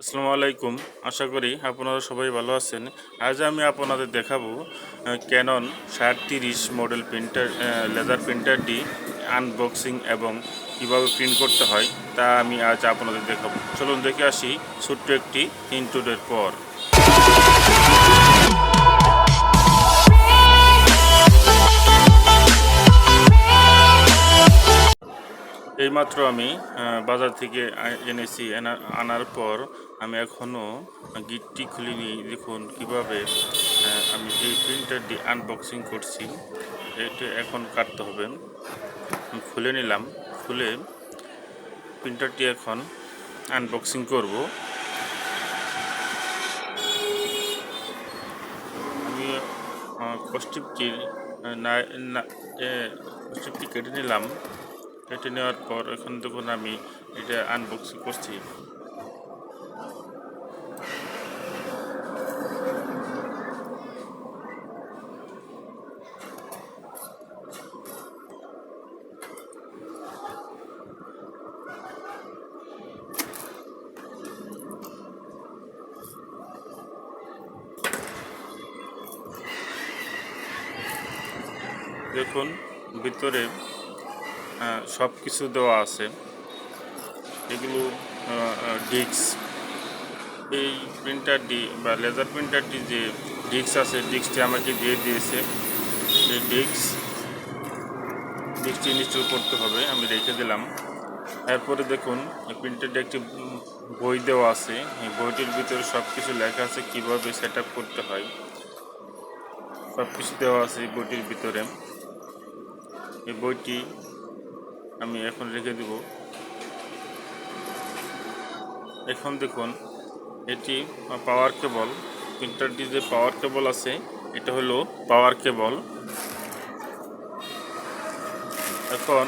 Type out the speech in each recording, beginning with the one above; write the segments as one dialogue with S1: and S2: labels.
S1: আসসালামু আলাইকুম। আশা করি আপনারা সবাই ভালো আছেন। আজ আমি আপনাদের দেখাবো ক্যানন ষাট তিরিশ মডেল প্রিন্টার লেজার প্রিন্টারটি আনবক্সিং এবং কীভাবে প্রিন্ট করতে হয় তা আমি আজ আপনাদের দেখাবো। চলুন দেখে আসি ছোট্ট একটি ইন্টুডের পর। এইমাত্র আমি বাজার থেকে এনেছি, এনা- আনার পর আমি এখনও গিটটি খুলিনি। দেখুন কীভাবে আমি এই প্রিন্টারটি আনবক্সিং করছি, এটা এখন কাটতে হবে। খুলে নিলাম, খুলে প্রিন্টারটি এখন আনবক্সিং করব। আমি কস্টিপটি না কেটে নিলাম। কেটে নেওয়ার পর এখন দেখুন আমি এটা আনবক্সিং করছি। দেখুন, ভিতরে সব কিছু দেওয়া আছে। এগুলো ডিস্ক এই প্রিন্টারটি বা লেজার প্রিন্টারটি যে ডিস্ক আছে ডিস্কটি আমাকে দিয়ে দিয়েছে। এই ডিস্ক ডিস্কটি ইনস্টল করতে হবে, আমি রেখে দিলাম। এরপরে দেখুন প্রিন্টারটি একটি বই দেওয়া আছে। এই বইটির ভিতরে সব কিছু লেখা আছে, কীভাবে সেট করতে হয়। সব কিছু দেওয়া আছে এই বইটির ভিতরে। এই বইটি আমি এখন রেখে দেব। এখন দেখুন, এটি পাওয়ার কেবল প্রিন্টারটি যে পাওয়ার কেবল আছে, এটা হলো পাওয়ার কেবল এখন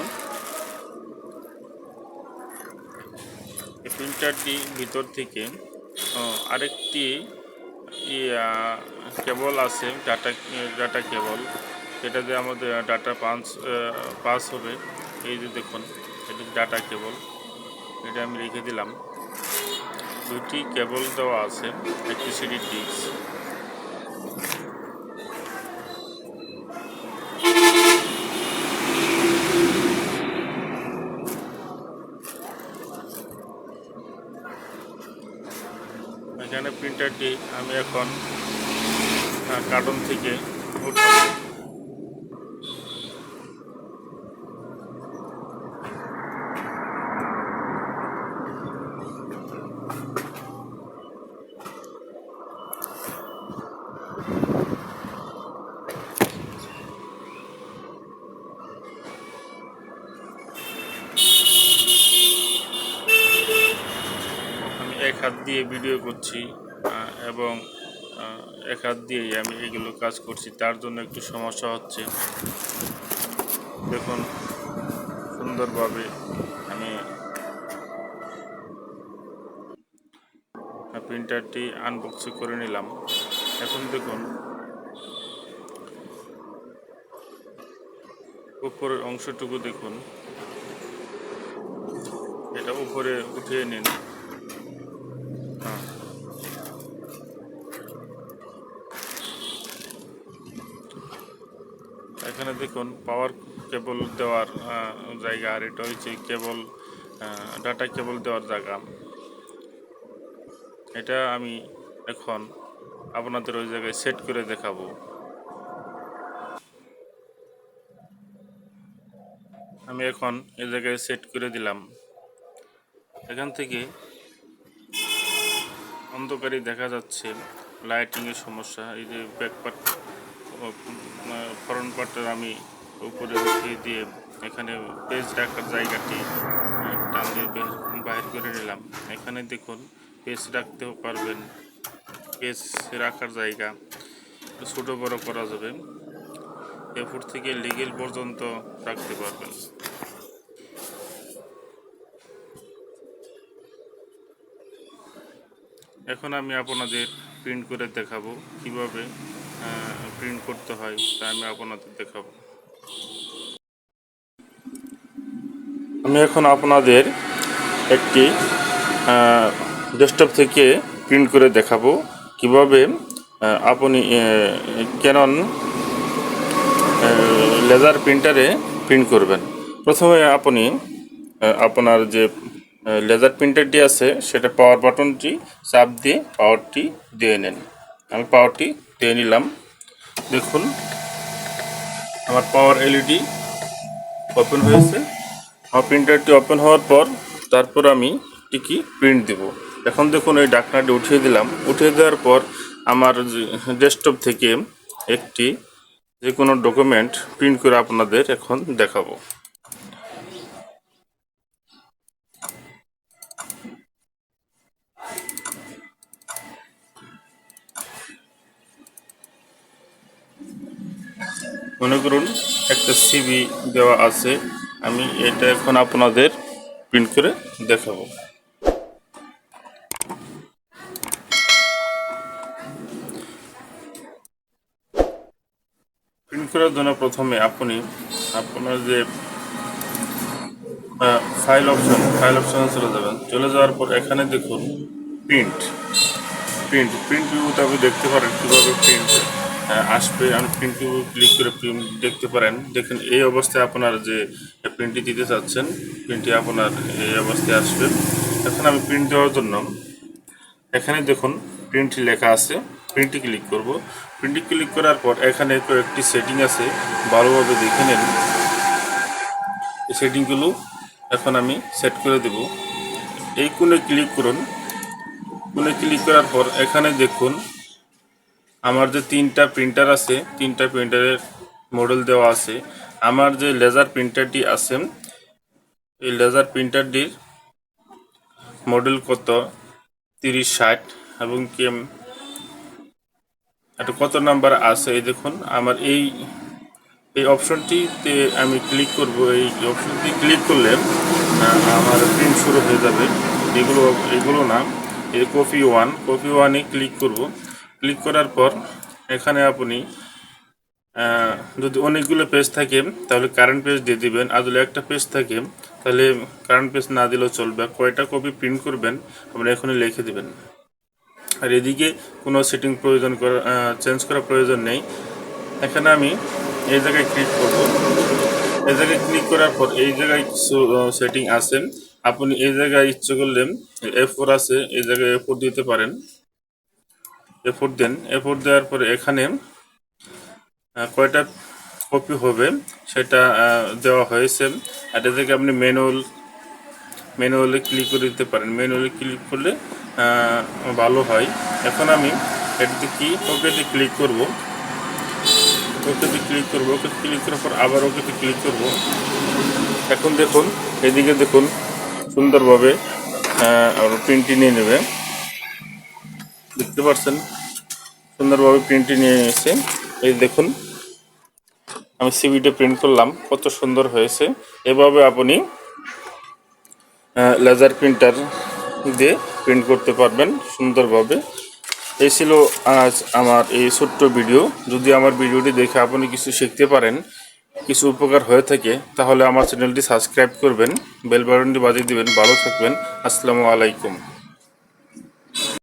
S1: এই প্রিন্টারটি ভিতর থেকে আরেকটি কেবল আছে ডাটা ডাটা কেবল এটাতে আমাদের ডাটা পাঞ্চ পাস হবে। এই যে দেখুন, এটি ডাটা কেবল এটা আমি রেখে দিলাম। দুটি কেবল দেওয়া আছে, একটি সিডি ডিস্ক এখানে প্রিন্টারটি আমি এখন কার্টন থেকে উঠাবো আমি এক হাত দিয়ে ভিডিও করছি এবং এক হাত দিয়েই আমি এগুলো কাজ করছি, তার জন্য একটু সমস্যা হচ্ছে। দেখুন, সুন্দরভাবে আমি প্রিন্টারটি আনবক্সিং করে নিলাম। এখন দেখুন, উপরের অংশটুকু দেখুন। এটা উপরে উঠিয়ে নিন। এখানে দেখুন পাওয়ার কেবল দেওয়ার জায়গা আর এটা হচ্ছে কেবল ডাটা কেবল দেওয়ার জায়গা। এটা আমি এখন আপনাদের ওই জায়গায় সেট করে দেখাবো। আমি এখন এই জায়গায় সেট করে দিলাম। এখান থেকে অন্ধকারে দেখা যাচ্ছে লাইটিংয়ের সমস্যা, এই যে ব্যাক ফরন্ট পার্টটা আমি উপরে উঠিয়ে দিয়ে এখানে পেজ রাখার জায়গাটি টান দিয়ে বাহির করে নিলাম। এখানে দেখুন পেজ রাখতেও পারবেন। পেজ রাখার জায়গা ছোটো বড় করা যাবে। এরপর থেকে লিগেল পর্যন্ত রাখতে পারবেন। এখন আমি আপনাদের প্রিন্ট করে দেখাবো কীভাবে প্রিন্ট করতে হয় তা আমি আপনাদের দেখাবো। আমি এখন আপনাদের একটি ডেস্কটপ থেকে প্রিন্ট করে দেখাবো কীভাবে আপনি ক্যানন লেজার প্রিন্টারে প্রিন্ট করবেন। প্রথমে আপনি আপনার যে লেজার প্রিন্টারটি আছে, সেটা পাওয়ার বাটনটি চাপ দিয়ে পাওয়ারটি দিয়ে নেন। আমি পাওয়ারটি দিয়ে নিলাম। দেখুন। আমার পাওয়ার এলইডি ওপেন হয়েছে। আমার প্রিন্টারটি ওপেন হওয়ার পর তারপর আমি টিকি প্রিন্ট দেব। এখন দেখুন, এই ডাকনাটি উঠিয়ে দিলাম। উঠিয়ে দেওয়ার পর আমার ডেস্কটপ থেকে একটি যে কোনো ডকুমেন্ট প্রিন্ট করে আপনাদের এখন দেখাবো। মনে করুন, একটা সিবি দেওয়া আছে, আমি এটা এখন আপনাদের প্রিন্ট করে দেখাবো। প্রিন্ট করার জন্য প্রথমে আপনি আপনার যে ফাইল অপশন ফাইল অপশনে চলে যাবেন। চলে যাওয়ার পর এখানে দেখুন প্রিন্ট প্রিন্ট প্রিন্ট ভিউতে আপনি দেখতে পারেন কীভাবে প্রিন্ট আসবে। আপনি প্রিন্ট ক্লিক করে প্রিন্ট দেখতে পারেন। দেখেন, এই অবস্থায় আপনার যে প্রিন্টটি দিতে চাচ্ছেন প্রিন্টটি আপনার এই অবস্থায় আসবে। এখন আমি প্রিন্ট দেওয়ার জন্য এখানে দেখুন প্রিন্ট লেখা আছে। প্রিন্টে ক্লিক করব। প্রিন্টে ক্লিক করার পর এখানে কয়েকটি সেটিং আছে। ভালোভাবে দেখে নেন। এই সেটিংগুলো এখন আমি সেট করে দেব। এই কোণে ক্লিক করুন। কোণে ক্লিক করার পর এখানে দেখুন আমার যে তিনটা প্রিন্টার আছে, তিনটা প্রিন্টারের মডেল দেওয়া আছে, আমার যে লেজার প্রিন্টারটি আছে, এই লেজার প্রিন্টারটির মডেল কত? তিরিশ, ষাট এবং কি একটা কত নাম্বার আছে? এই দেখুন, আমার এই এই অপশনটিতে আমি ক্লিক করব। এই অপশনটি ক্লিক করলে আমার প্রিন্ট শুরু হয়ে যাবে। এগুলো এগুলো না, এই কপি ওয়ান কপি ওয়ানে ক্লিক করব। ক্লিক করার পর এখানে আপনি যদি অনেকগুলো পেজ থাকে, তাহলে কারেন্ট পেজ দিয়ে দিবেন। আর যদি একটা পেজ থাকে, তাহলে কারেন্ট পেজ না দিলেও চলবে। কয়টা কপি প্রিন্ট করবেন আপনি এখনই লিখে দিবেন। আর এদিকে কোনো সেটিং প্রয়োজন করা চেঞ্জ করার প্রয়োজন নেই। এখানে আমি এই জায়গায় ক্লিক করব। এই জায়গায় ক্লিক করার পর এই জায়গায় সেটিং আছে। আপনি এই জায়গায় ইচ্ছে করলেন এ ফোর আছে, এই জায়গায় এ ফোর দিতে পারেন। এ ফোর দেন। এ ফোর দেওয়ার পরে এখানে কয়টা কপি হবে সেটা দেওয়া হয়েছে। এটা থেকে আপনি ম্যানুয়াল, ম্যানুয়ালি ক্লিক করে দিতে পারেন। ম্যানুয়ালি ক্লিক করলে ভালো হয়। এখন আমি এটাতে কি ওকেতে ক্লিক করব? ওকেতে ক্লিক করব। ওকে ক্লিক করার পর আবার ওকেতে ক্লিক করব। এখন দেখুন, এদিকে দেখুন, সুন্দরভাবে প্রিন্টটি নিয়ে নেবে। দেখতে পাচ্ছেন? সুন্দরভাবে প্রিন্টটি নিয়ে এসে এই দেখুন, আমি সিভিটা প্রিন্ট করলাম, কত সুন্দর হয়েছে। এভাবে আপনি লেজার প্রিন্টার দিয়ে প্রিন্ট করতে পারবেন সুন্দরভাবে। এই ছিল আজ আমার এই ছোট্ট ভিডিও যদি আমার ভিডিওটি দেখে আপনি কিছু শিখতে পারেন, কিছু উপকার হয়ে থাকে, তাহলে আমার চ্যানেলটি সাবস্ক্রাইব করবেন বেল বাটনটি বাজিয়ে দিবেন, ভালো থাকবেন। আসসালামু আলাইকুম।